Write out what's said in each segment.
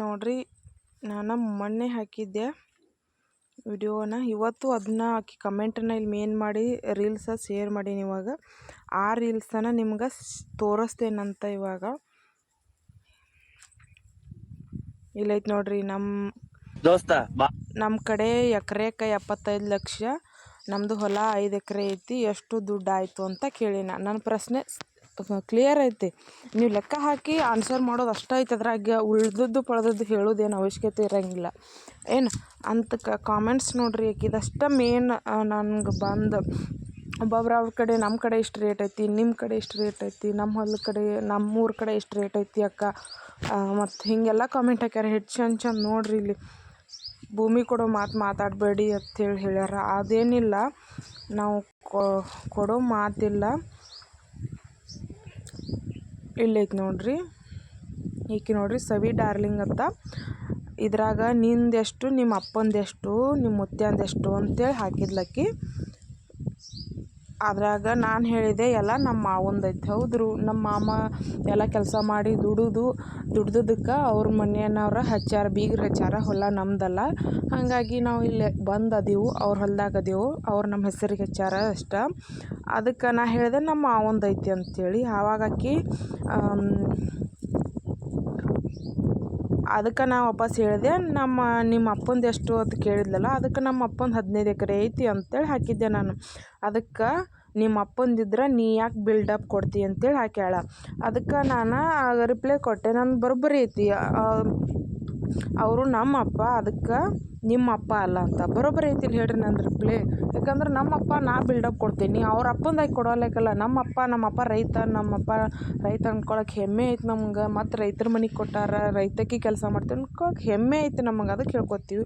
ನೋಡ್ರಿ ನಾನು ಮೊನ್ನೆ ಹಾಕಿದ್ದೆ ವಿಡಿಯೋನ. ಇವತ್ತು ಅದನ್ನ ಹಾಕಿ ಕಮೆಂಟನ್ನ ಇಲ್ಲಿ ಮೇನ್ ಮಾಡಿ ರೀಲ್ಸ ಶೇರ್ ಮಾಡೀನಿ ಇವಾಗ. ಆ ರೀಲ್ಸನ್ನು ನಿಮ್ಗೆ ತೋರಿಸ್ತೇನಂತ ಇವಾಗ. ಇಲ್ಲೈತೆ ನೋಡ್ರಿ ನಮ್ಮ ದೋಸ್ತ ಬಾ. ನಮ್ಮ ಕಡೆ ಎಕರೆಕ ಎಪ್ಪತ್ತೈದು ಲಕ್ಷ ನಮ್ಮದು ಹೊಲ ಐದು ಎಕರೆ ಐತಿ ಎಷ್ಟು ದುಡ್ಡು ಆಯಿತು ಅಂತ ಕೇಳಿನ. ನನ್ನ ಪ್ರಶ್ನೆ ಕ್ಲಿಯರ್ ಐತಿ. ನೀವು ಲೆಕ್ಕ ಹಾಕಿ ಆನ್ಸರ್ ಮಾಡೋದು ಅಷ್ಟೇ ಐತೆ ಅದ್ರಾಗ ಉಳ್ದದ್ದು ಪಳ್ದದ್ದು ಹೇಳೋದೇನು ಅವಶ್ಯಕತೆ ಇರೋಂಗಿಲ್ಲ. ಏನು ಅಂತ ಕಾಮೆಂಟ್ಸ್ ನೋಡ್ರಿ ಇದಷ್ಟೇ ಮೇನ್ ನನ್ಗೆ ಬಂದು ಒಬ್ಬೊಬ್ರು ಅವ್ರ ಕಡೆ ನಮ್ಮ ಕಡೆ ಇಷ್ಟು ರೇಟ್ ಐತಿ ನಿಮ್ಮ ಕಡೆ ಇಷ್ಟು ರೇಟ್ ಐತಿ ನಮ್ಮ ಹೊಲ ಕಡೆ ನಮ್ಮೂರ ಕಡೆ ಇಷ್ಟು ರೇಟ್ ಐತಿ ಅಕ್ಕ. ಮತ್ತು ಹೀಗೆಲ್ಲ ಕಾಮೆಂಟ್ ಹಾಕ್ಯಾರ. ಹೆಚ್ಚು ಚಂದ ಚಂದ ನೋಡ್ರಿ ಇಲ್ಲಿ. ಭೂಮಿ ಕೊಡೋ ಮಾತು ಮಾತಾಡಬೇಡಿ ಅಂಥೇಳಿ ಹೇಳ್ಯಾರ. ಅದೇನಿಲ್ಲ. ನಾವು ಕೊಡೋ ಮಾತಿಲ್ಲ. ಇಲ್ಲೈತೆ ನೋಡ್ರಿ. ಈಕೆ ನೋಡ್ರಿ ಸವಿ ಡಾರ್ಲಿಂಗ್ ಅಂತ. ಇದ್ರಾಗ ನಿಂದೆಷ್ಟು, ನಿಮ್ಮ ಅಪ್ಪಂದೆಷ್ಟು, ನಿಮ್ಮ ಮುತ್ಯಂದೆಷ್ಟು ಅಂತೇಳಿ ಹಾಕಿದ್ಲಕ್ಕಿ ಅದ್ರಾಗ ನಾನು ಹೇಳಿದೆ, ಎಲ್ಲ ನಮ್ಮ ಮಾವಂದೈತೆ ಹೌದ್ರು ನಮ್ಮ ಮಾಮ ಎಲ್ಲ ಕೆಲಸ ಮಾಡಿ ದುಡಿದು, ದುಡ್ದದಕ್ಕೆ ಅವ್ರ ಮನೆಯವ್ರ ಹಚ್ಚಾರ ಬೀಗ್ರ ಹಚ್ಚಾರ ಹೊಲ ನಮ್ಮದಲ್ಲ ಹಾಗಾಗಿ ನಾವು ಇಲ್ಲಿ ಬಂದು ಅದೀವು, ಅವ್ರ ಹೊಲ್ದಾಗ ಅದೀವು, ಅವ್ರು ನಮ್ಮ ಹೆಸರಿಗೆ ಹಚ್ಚಾರ ಅಷ್ಟ. ಅದಕ್ಕೆ ನಾ ಹೇಳಿದೆ ನಮ್ಮ ಮಾವಂದೈತಿ ಅಂಥೇಳಿ ಆವಾಗ ಆಕಿ ಅದಕ್ಕೆ ನಾ ವಾಪಸ್ ಹೇಳಿದೆ, ನಮ್ಮ ನಿಮ್ಮ ಅಪ್ಪಂದು ಎಷ್ಟು ಅಂತ ಕೇಳಿದ್ಲಲ್ಲ, ಅದಕ್ಕೆ ನಮ್ಮ ಅಪ್ಪಂದು ಹದಿನೈದು ಎಕರೆ ಐತಿ ಅಂತೇಳಿ ಹಾಕಿದ್ದೆ ನಾನು. ಅದಕ್ಕೆ ನಿಮ್ಮ ಅಪ್ಪಂದಿದ್ರೆ ನೀ ಯಾಕೆ ಬಿಲ್ಡಪ್ ಕೊಡ್ತಿ ಅಂತೇಳಿ ಹಾಕ್ಯಾಳ. ಅದಕ್ಕೆ ನಾನು ರಿಪ್ಲೈ ಕೊಟ್ಟೆ ನಾನು ಬರೋಬ್ಬರಿ ಐತಿ. ಅವರು ನಮ್ಮ ಅಪ್ಪ, ಅದಕ್ಕೆ ನಿಮ್ಮ ಅಪ್ಪ ಅಲ್ಲ ಅಂತ. ಬರೋಬ್ಬರಿ ಐತಿಲ್ಲ ಹೇಳ್ರಿ ನನ್ನ ರಿಪ್ಲೈ ಯಾಕಂದ್ರೆ ನಮ್ಮ ಅಪ್ಪ ನಾ ಬಿಲ್ಡಪ್ ಕೊಡ್ತೀನಿ. ಅವ್ರ ಅಪ್ಪಂದಾಗಿ ಅಪ್ಪ, ನಮ್ಮ ಅಪ್ಪ ರೈತ, ನಮ್ಮ ಅಪ್ಪ ರೈತ ಅಂದ್ಕೊಳಕ್ಕೆ ಹೆಮ್ಮೆ ಐತೆ ನಮ್ಗೆ. ಮತ್ತು ರೈತರ ಮನೆಗೆ ಕೊಟ್ಟಾರ ರೈತಕ್ಕೆ ಕೆಲಸ ಮಾಡ್ತೀವಿ ಅನ್ಕೊಳಕ್ಕೆ ಹೆಮ್ಮೆ ಐತೆ ನಮಗೆ. ಅದಕ್ಕೆ ಹೇಳ್ಕೊತೀವಿ.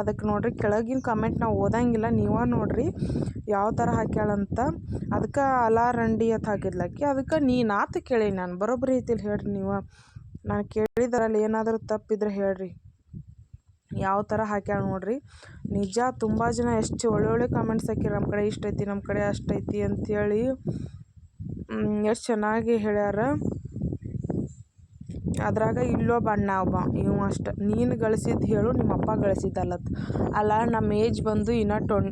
ಅದಕ್ಕೆ ನೋಡ್ರಿ ಕೆಳಗಿನ ಕಮೆಂಟ್ ನಾವು ಓದಂಗಿಲ್ಲ. ನೀವೇ ನೋಡ್ರಿ ಯಾವ ಥರ ಹಾಕ್ಯಾಳಂತ. ಅದಕ್ಕೆ ಅಲಾರಂಡಿ ಅಂತ ಹಾಕಿದ್ಲಕ್ಕಿ ಅದಕ್ಕೆ ನೀನು ಆತ ಕೇಳಿ ನಾನು. ಬರೋಬ್ಬರಿ ಐತಿಲ್ಲ ಹೇಳ್ರಿ ನೀವು. ನಾನು ಕೇಳಿದ್ರಲ್ಲಿ ಏನಾದರೂ ತಪ್ಪಿದ್ರೆ ಹೇಳ್ರಿ. ಯಾವ ಥರ ಹಾಕ್ಯಾಳ ನೋಡ್ರಿ. ನಿಜ, ತುಂಬ ಜನ ಎಷ್ಟು ಒಳ್ಳೊಳ್ಳೆ ಕಾಮೆಂಟ್ಸ್ ಹಾಕ್ಯಾರ. ನಮ್ಮ ಕಡೆ ಇಷ್ಟೈತಿ, ನಮ್ಮ ಕಡೆ ಅಷ್ಟೈತಿ ಅಂಥೇಳಿ ಎಷ್ಟು ಚೆನ್ನಾಗಿ ಹೇಳ್ಯಾರ. ಅದ್ರಾಗ ಇಲ್ಲೋ ಅಣ್ಣ ಒಬ್ಬ ಇವ ಅಷ್ಟೆ. ನೀನು ಗಳಿಸಿದ್ದು ಹೇಳು ನಿಮ್ಮ ಅಪ್ಪ ಗಳಿಸಿದ್ದಲ್ಲತ್. ಅಲ್ಲ ನಮ್ಮ ಏಜ್ ಬಂದು ಇನ್ನೂ ಟೊನ್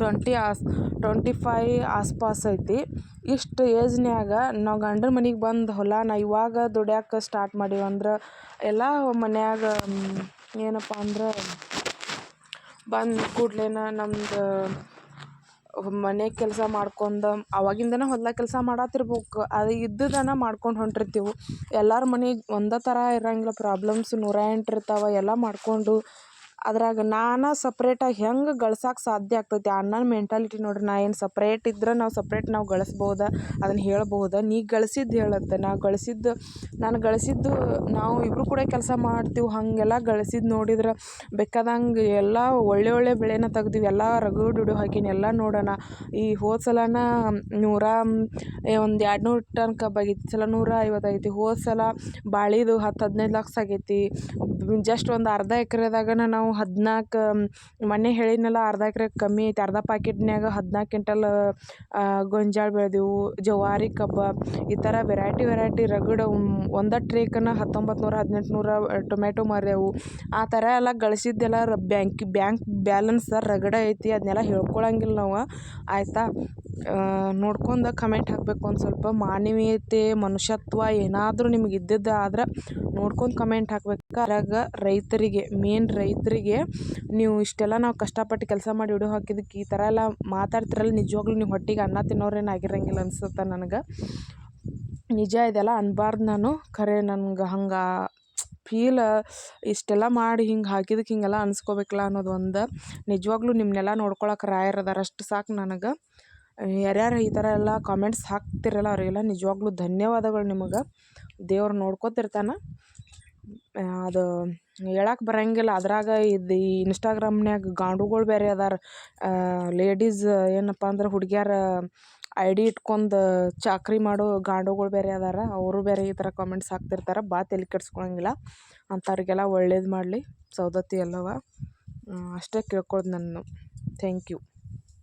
ಟ್ವೆಂಟಿ ಆಸ್, ಟ್ವೆಂಟಿ ಫೈ ಆಸ್ಪಾಸ್ ಐತಿ. ಇಷ್ಟು ಏಜ್ನ್ಯಾಗ ನಾವು ಗಂಡನ ಮನೆಗೆ ಬಂದು ಹೊಲ ನಾ ಇವಾಗ ದುಡ್ಯಾಕೆ ಸ್ಟಾರ್ಟ್ ಮಾಡೀವಂದ್ರೆ ಎಲ್ಲ ಮನ್ಯಾಗ ಏನಪ್ಪ ಅಂದ್ರೆ ಬಂದು ಕೂಡ್ಲೇನ ನಮ್ದು ಮನೆ ಕೆಲಸ ಮಾಡ್ಕೊಂಡ ಅವಾಗಿಂದನೇ ಹೊಲ್ದಾಗ ಕೆಲಸ ಮಾಡತ್ತಿರ್ಬೇಕು ಅದು ಇದ್ದದನ್ನ ಮಾಡ್ಕೊಂಡು ಹೊಂಟಿರ್ತೀವಿ. ಎಲ್ಲರ ಮನೆ ಒಂದೇ ಥರ ಇರೋಂಗಿಲ್ಲ. ಪ್ರಾಬ್ಲಮ್ಸ್ ನೂರ ಎಂಟು ಇರ್ತಾವೆ. ಎಲ್ಲ ಮಾಡಿಕೊಂಡು ಅದ್ರಾಗ ನಾನು ಸಪ್ರೇಟಾಗಿ ಹೆಂಗೆ ಗಳ್ಸಕ್ಕೆ ಸಾಧ್ಯ ಆಗ್ತೈತಿ? ಅಣ್ಣನ ಮೆಂಟಾಲಿಟಿ ನೋಡ್ರಿ, ನಾ ಏನು ಸಪ್ರೇಟ್ ಇದ್ರೆ ನಾವು ಸಪ್ರೇಟ್ ನಾವು ಗಳಿಸ್ಬೋದ? ಅದನ್ನು ಹೇಳ್ಬೋದು? ನೀ ಗಳಿಸಿದ್ದು ಹೇಳತ್ತೆ, ನಾ ಗಳಿಸಿದ್ದು, ನಾನು ಗಳಿಸಿದ್ದು ನಾವು ಇಬ್ಬರು ಕೂಡ ಕೆಲಸ ಮಾಡ್ತೀವಿ, ಹಾಗೆಲ್ಲ ಗಳಿಸಿದ್ದು ನೋಡಿದ್ರೆ ಬೇಕಾದಂಗೆ ಎಲ್ಲ ಒಳ್ಳೆ ಒಳ್ಳೆ ಬೆಳೆನ ತೆಗ್ದೀವಿ, ಎಲ್ಲ ರಗಡು ಡುಡು ಹಾಕೀನಿ, ಎಲ್ಲ ನೋಡೋಣ. ಈ ಹೋದ ಸಲನ ನೂರ ಒಂದು ಎರಡು ನೂರು ಟನ್ ಕಬ್ಬು ಆಗೈತಿ ಸಲ ನೂರ ಐವತ್ತು ಆಗೈತಿ. ಹೋದ ಸಲ ಬಾಳಿದು ಹತ್ತು ಹದಿನೈದು ಲಕ್ಷ ಆಗೈತಿ. ಜಸ್ಟ್ ಒಂದು ಅರ್ಧ ಎಕ್ರೆದಾಗನ ನಾವು ಹದಿನಾಲ್ಕು ಮೊನ್ನೆ ಹೇಳಿದ್ನಲ್ಲ ಅರ್ಧ ಎಕರೆ ಕಮ್ಮಿ ಐತಿ. ಅರ್ಧ ಪಾಕಿಟ್ನ್ಯಾಗ ಹದಿನಾಲ್ಕು ಕ್ವಿಂಟಲ್ ಗೋಂಜಾಳ ಬೆಳೆದೆವು. ಜವಾರಿ, ಕಬ್ಬು, ಈ ಥರ ವೆರೈಟಿ ವೆರೈಟಿ ರಗಡ್ ಒಂದು ಟ್ರೇಕನ ಹತ್ತೊಂಬತ್ತು ನೂರ ಹದಿನೆಂಟು ನೂರ ಟೊಮೆಟೊ ಮಾರಿದೆವು. ಆ ಥರ ಎಲ್ಲ ಗಳಿಸಿದ್ದೆಲ್ಲ ಬ್ಯಾಂಕ್ ಬ್ಯಾಂಕ್ ಬ್ಯಾಲೆನ್ಸ್ ರಗಡ ಐತಿ. ಅದನ್ನೆಲ್ಲ ಹೇಳ್ಕೊಳಂಗಿಲ್ಲ ನಾವು. ಆಯಿತಾ? ನೋಡ್ಕೊಂಡು ಕಮೆಂಟ್ ಹಾಕಬೇಕು ಒಂದು ಸ್ವಲ್ಪ. ಮಾನವೀಯತೆ, ಮನುಷ್ಯತ್ವ ಏನಾದರೂ ನಿಮ್ಗೆ ಇದ್ದಿದ್ದು ಆದ್ರೆ ನೋಡ್ಕೊಂಡು ಕಮೆಂಟ್ ಹಾಕ್ಬೇಕು. ಅದ್ರಾಗ ರೈತರಿಗೆ ಮೇನ್ ರೈತರಿಗೆ ನೀವು ಇಷ್ಟೆಲ್ಲ ನಾವು ಕಷ್ಟಪಟ್ಟು ಕೆಲಸ ಮಾಡಿ ವಿಡಿಯೋ ಹಾಕಿದ್ದಕ್ಕೆ ಈ ಥರ ಎಲ್ಲ ಮಾತಾಡ್ತಿರಲ್ಲ, ನಿಜವಾಗ್ಲೂ ನೀವು ಹೊಟ್ಟೆಗೆ ಅನ್ನ ತಿನ್ನೋರೇನು ಆಗಿರಂಗಿಲ್ಲ ಅನ್ಸುತ್ತೆ ನನಗೆ. ನಿಜ ಇದೆಲ್ಲ ಅನ್ಬಾರ್ದು ನಾನು. ಖರೆ ನನ್ಗೆ ಹಂಗೆ ಫೀಲ್ ಇಷ್ಟೆಲ್ಲ ಮಾಡಿ ಹಿಂಗೆ ಹಾಕಿದಕ್ಕೆ ಹಿಂಗೆಲ್ಲ ಅನ್ಸ್ಕೋಬೇಕಲ್ಲ ಅನ್ನೋದು ಒಂದು. ನಿಜವಾಗ್ಲೂ ನಿಮ್ಮನ್ನೆಲ್ಲ ನೋಡ್ಕೊಳಕ್ಕೆ ರಾಯರು ಅದಾರ. ಅಷ್ಟು ಸಾಕು ನನಗೆ. ಯಾರ್ಯಾರು ಈ ಥರ ಎಲ್ಲ ಕಾಮೆಂಟ್ಸ್ ಹಾಕ್ತಿರಲ್ಲ, ಅವರಿಗೆಲ್ಲ ನಿಜವಾಗ್ಲೂ ಧನ್ಯವಾದಗಳು ನಿಮಗೆ. ದೇವ್ರು ನೋಡ್ಕೊತಿರ್ತಾನೆ. ಅದು ಹೇಳಕ್ಕೆ ಬರೋಂಗಿಲ್ಲ. ಅದ್ರಾಗ ಇದು ಈ ಇನ್ಸ್ಟಾಗ್ರಾಮ್ನ್ಯಾಗ ಗಾಂಡುಗಳು ಬೇರೆ ಅದಾರ. ಲೇಡೀಸ್ ಏನಪ್ಪ ಅಂದ್ರೆ ಹುಡುಗಿಯರ ಐ ಡಿ ಇಟ್ಕೊಂಡು ಚಾಕ್ರಿ ಮಾಡೋ ಗಾಂಡುಗಳು ಬೇರೆ ಅದಾರ. ಅವರು ಬೇರೆ ಈ ಥರ ಕಾಮೆಂಟ್ಸ್ ಹಾಕ್ತಿರ್ತಾರೆ. ಬಾ ತಲೆ ಕೆಡ್ಸ್ಕೊಳಂಗಿಲ್ಲ. ಅಂಥವ್ರಿಗೆಲ್ಲ ಒಳ್ಳೇದು ಮಾಡಲಿ. ಸೌದತ್ತಿ ಎಲ್ಲವ. ಅಷ್ಟೇ ಕೇಳ್ಕೊಳ್ಳೋದು ನಾನು. Thank you